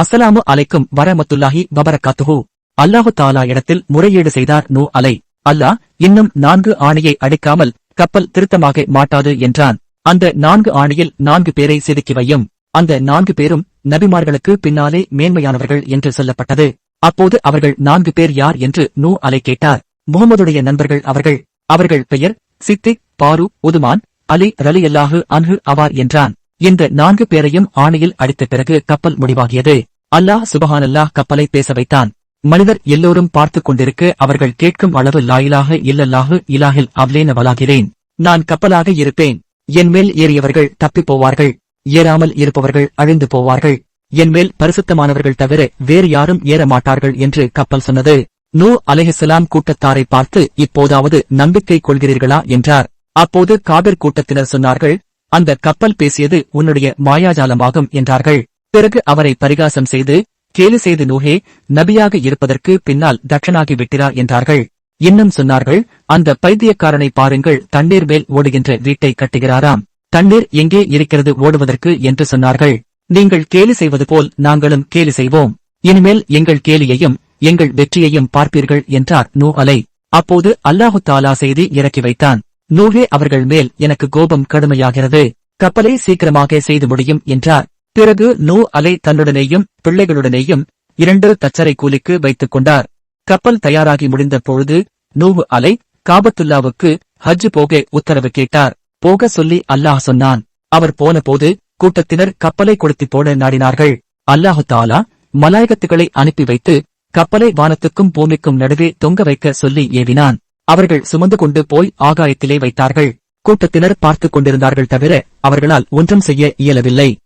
அஸ்ஸலாமு அலைக்கும் வரமத்துல்லாஹி வபரகாத்துஹு. அல்லாஹு தாலா இடத்தில் முறையீடு செய்தார் நூ அலை. அல்லாஹ் இன்னும் நான்கு ஆணையை அடிக்காமல் கப்பல் திருத்தமாக மாட்டாது என்றான். அந்த நான்கு ஆணையில் நான்கு பேரை செதுக்கி வையும். அந்த நான்கு பேரும் நபிமார்களுக்கு பின்னாலே மேன்மையானவர்கள் என்று சொல்லப்பட்டது. அப்போது அவர்கள் நான்கு பேர் யார் என்று நூ அலை கேட்டார். முகமதுடைய நண்பர்கள் அவர்கள். அவர்கள் பெயர் சித்திக் பாரு உதுமான் அலி ரலியல்லாஹு அன்ஹு அவார் என்றான். இந்த நான்கு பேரையும் ஆணையில் அடித்த பிறகு கப்பல் முடிவாகியது. அல்லாஹ் சுபஹானல்லாஹ் கப்பலை பேச வைத்தான். மனிதர் எல்லோரும் பார்த்துக் கொண்டிருக்க அவர்கள் கேட்கும் அளவு லாயிலாக இல்லல்லாஹு இலாஹில் அவலேனவலாகிறேன் நான் கப்பலாக இருப்பேன். என் மேல் ஏறியவர்கள் தப்பிப் போவார்கள். ஏறாமல் இருப்பவர்கள் அழிந்து போவார்கள். என் மேல் பரிசுத்தமானவர்கள் தவிர வேறு யாரும் ஏற மாட்டார்கள் என்று கப்பல் சொன்னது. நூ அலைஹிஸ்ஸலாம் கூட்டத்தாரை பார்த்து இப்போதாவது நம்பிக்கை கொள்கிறீர்களா? என்றார். அப்போது காபிர் கூட்டத்தினர் சொன்னார்கள் அந்த கப்பல் பேசியது உன்னுடைய மாயாஜாலமாகும் என்றார்கள். பிறகு அவரை பரிகாசம் செய்து கேலி செய்து நூஹே நபியாக இருப்பதற்கு பின்னால் தட்சனாகி விட்டிரா என்றார்கள். இன்னும் சொன்னார்கள் அந்த பைத்தியக்காரனை பாருங்கள் தண்ணீர் மேல் ஓடுகின்ற வீட்டை கட்டுகிறாராம். தண்ணீர் எங்கே இருக்கிறது ஓடுவதற்கு என்று சொன்னார்கள். நீங்கள் கேலி செய்வது போல் நாங்களும் கேலி செய்வோம். இனிமேல் எங்கள் கேலியையும் எங்கள் வெற்றியையும் பார்ப்பீர்கள் என்றார் நூ அலை. அப்போது அல்லாஹு தாலா செய்தி இறக்கி வைத்தான். நூலே அவர்கள் மேல் எனக்கு கோபம் கடுமையாகிறது. கப்பலை சீக்கிரமாக செய்து முடியும் என்றார். பிறகு நூ அலை தன்னுடனேயும் பிள்ளைகளுடனேயும் இரண்டு தச்சரை கூலிக்கு வைத்துக் கொண்டார். கப்பல் தயாராகி முடிந்த பொழுது நூவு அலை காபத்துல்லாவுக்கு ஹஜ் போக உத்தரவு கேட்டார். போக சொல்லி அல்லாஹ் சொன்னான். அவர் போன போது கூட்டத்தினர் கப்பலை கொளுத்தி போட நாடினார்கள். அல்லாஹு தாலா மலாயகத்துகளை அனுப்பி வைத்து கப்பலை வானத்துக்கும் பூமிக்கும் நடுவே தொங்க வைக்க சொல்லி ஏவினான். அவர்கள் சுமந்து கொண்டு போய் ஆகாயத்திலே வைத்தார்கள். கூட்டத்தினர் பார்த்துக் கொண்டிருந்தார்கள் தவிர அவர்களால் ஒன்றும் செய்ய இயலவில்லை.